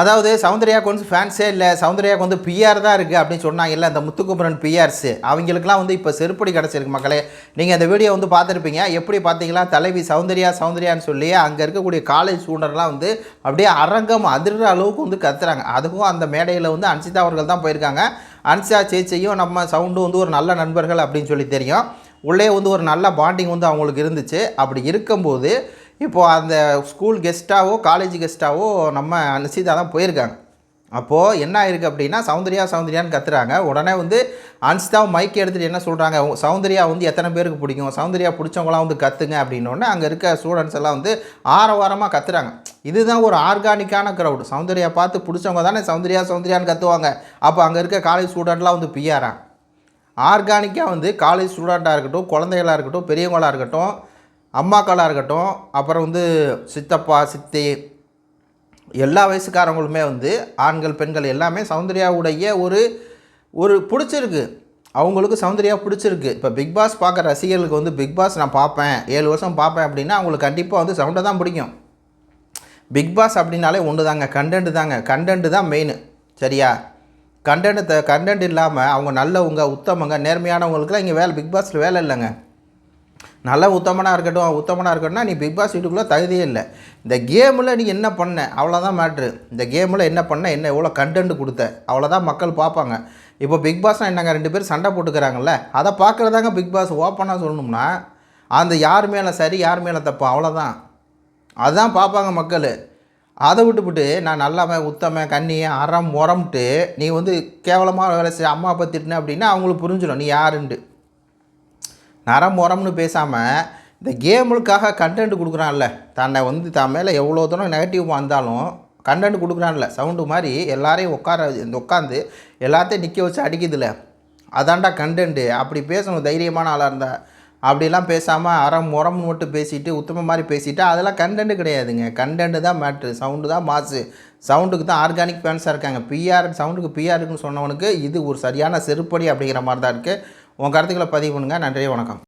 அதாவது சௌந்தர்யாவுக்கு வந்து ஃபேன்ஸே இல்லை சௌந்தர்யாவுக்கு வந்து பிஆர் தான் இருக்குது அப்படின்னு சொன்னாங்க இல்லை அந்த முத்துக்குமரன் பிஆர்ஸ் அவங்களுக்குலாம் வந்து இப்போ செருப்படி கிடச்சிருக்கு மக்களே. நீங்கள் அந்த வீடியோ வந்து பார்த்துருப்பீங்க. எப்படி பார்த்தீங்களா தலைவி சௌந்தர்யா சௌந்தர்யான்னு சொல்லி அங்கே இருக்கக்கூடிய காலேஜ் ஸ்டூடெண்ட்லாம் வந்து அப்படியே அரங்கம் அதிர்ற அளவுக்கு வந்து கத்துறாங்க. அதுக்கும் அந்த மேடையில் வந்து அன்சிதா அவர்கள் தான் போயிருக்காங்க. அன்சிதா சேச்சையும் நம்ம சவுண்டு வந்து ஒரு நல்ல நண்பர்கள் அப்படின்னு சொல்லி தெரியும். உள்ளே வந்து ஒரு நல்ல பாண்டிங் வந்து அவங்களுக்கு இருந்துச்சு. அப்படி இருக்கும்போது இப்போது அந்த ஸ்கூல் கெஸ்ட்டாகவோ காலேஜ் கெஸ்ட்டாகவோ நம்ம அனுசிதா தான் போயிருக்காங்க. அப்போது என்ன ஆயிருக்கு அப்படின்னா சௌந்தர்யா சௌந்தர்யான்னு கத்துறாங்க. உடனே வந்து அன்சிதாவை மைக் எடுத்துகிட்டு என்ன சொல்கிறாங்க சௌந்தர்யா வந்து எத்தனை பேருக்கு பிடிக்கும்? சௌந்தர்யா பிடிச்சவங்களாம் வந்து கத்துங்க அப்படின்னோடனே அங்கே இருக்க ஸ்டூடெண்ட்ஸ் எல்லாம் வந்து ஆரவாரமாக கத்துறாங்க. இதுதான் ஒரு ஆர்கானிக்கான க்ரௌடு சௌந்தர்யா பார்த்து பிடிச்சவங்க தானே சௌந்தர்யா சௌந்தர்யான்னு கற்றுவாங்க அப்போ அங்கே இருக்க காலேஜ் ஸ்டூடெண்ட்லாம் வந்து பிஆரா ஆர்கானிக்காக வந்து காலேஜ் ஸ்டூடெண்ட்டாக இருக்கட்டும் குழந்தைகளாக இருக்கட்டும் பெரியவங்களாக இருக்கட்டும் அம்மாக்களாக இருக்கட்டும் அப்புறம் வந்து சித்தப்பா சித்தி எல்லா வயசுக்காரங்களுமே வந்து ஆண்கள் பெண்கள் எல்லாமே சௌந்தர்யாவுடைய ஒரு ஒரு பிடிச்சிருக்கு. அவங்களுக்கு சௌந்தர்யா பிடிச்சிருக்கு. இப்போ பிக் பாஸ் பார்க்குற ரசிகர்களுக்கு வந்து பிக் பாஸ் நான் பார்ப்பேன் ஏழு வருஷம் பார்ப்பேன் அப்படின்னா அவங்களுக்கு கண்டிப்பாக வந்து சவுண்டை தான் பிடிக்கும். பிக் பாஸ் அப்படின்னாலே ஒன்று தாங்க கண்டென்ட் தாங்க. கண்டென்ட் தான் மெயின் சரியா? கண்டென்ட் கண்டென்ட் இல்லாமல் அவங்க நல்லவங்க உத்தமங்க நேர்மையானவங்களுக்குலாம் இங்கே வேலை பிக் பாஸில் வேலை இல்லைங்க. நல்ல உத்தமனாக இருக்கட்டும் உத்தமனாக இருக்கட்டும்னா நீ பிக் பாஸ் வீட்டுக்குள்ளே தகுதியே இல்லை. இந்த கேமில் நீ என்ன பண்ண? அவ்வளோதான் மேட்ரு இந்த கேமில் என்ன பண்ண? என்ன எவ்வளோ கண்டென்ட் கொடுத்த? அவ்வளோதான் மக்கள் பார்ப்பாங்க. இப்போ பிக் பாஸ்னால் என்னங்க? ரெண்டு பேரும் சண்டை போட்டுக்கிறாங்கல்ல? அதை பார்க்குறதாங்க பிக் பாஸ் ஓப்பனாக சொல்லணும்னா அந்த யார் மேலே சரி யார் மேலே தப்பு? அவ்வளோதான் அதுதான் பார்ப்பாங்க மக்கள். அதை விட்டுவிட்டு நான் நல்லவன் உத்தமன் கண்ணியன் அறம் உரம்ட்டு நீ வந்து கேவலமாக வேலை செய்ய அம்மா அப்பா திட்டின அப்படின்னா அவங்களுக்கு புரிஞ்சிடும். நீ யாருன்ட்டு. நரம் உரம்னு பேசாமல் இந்த கேமுக்காக கண்டென்ட் கொடுக்குறான்ல. தன்னை வந்து தான் மேலே எவ்வளோ தூரம் நெகட்டிவ் வந்தாலும் கண்டென்ட் கொடுக்குறான்ல. சவுண்டு மாதிரி எல்லாரையும் உட்கார இந்த உட்காந்து எல்லாத்தையும் நிற்க வச்சு அடிக்குதுல. அதான்டா கண்டென்ட்டு அப்படி பேசணும் தைரியமான ஆளாக இருந்தால் அப்படிலாம் பேசாமல் அறம் முறம்னு மட்டும் பேசிட்டு உத்தம மாதிரி பேசிட்டு அதெல்லாம் கண்டென்ட் கிடையாதுங்க. கண்டென்ட்டு தான் மேட்ரு சவுண்டு தான் மாசு சவுண்டுக்கு தான் ஆர்கானிக் ஃபேன்ஸாக இருக்காங்க. பிஆர் சவுண்டுக்கு பிஆர் இருக்குன்னு சொன்னவனுக்கு இது ஒரு சரியான செருப்படி அப்படிங்கிற மாதிரி தான் இருக்குது உங்கள் கருத்துக்களை பதிவு பண்ணுங்கள் நன்றி வணக்கம்.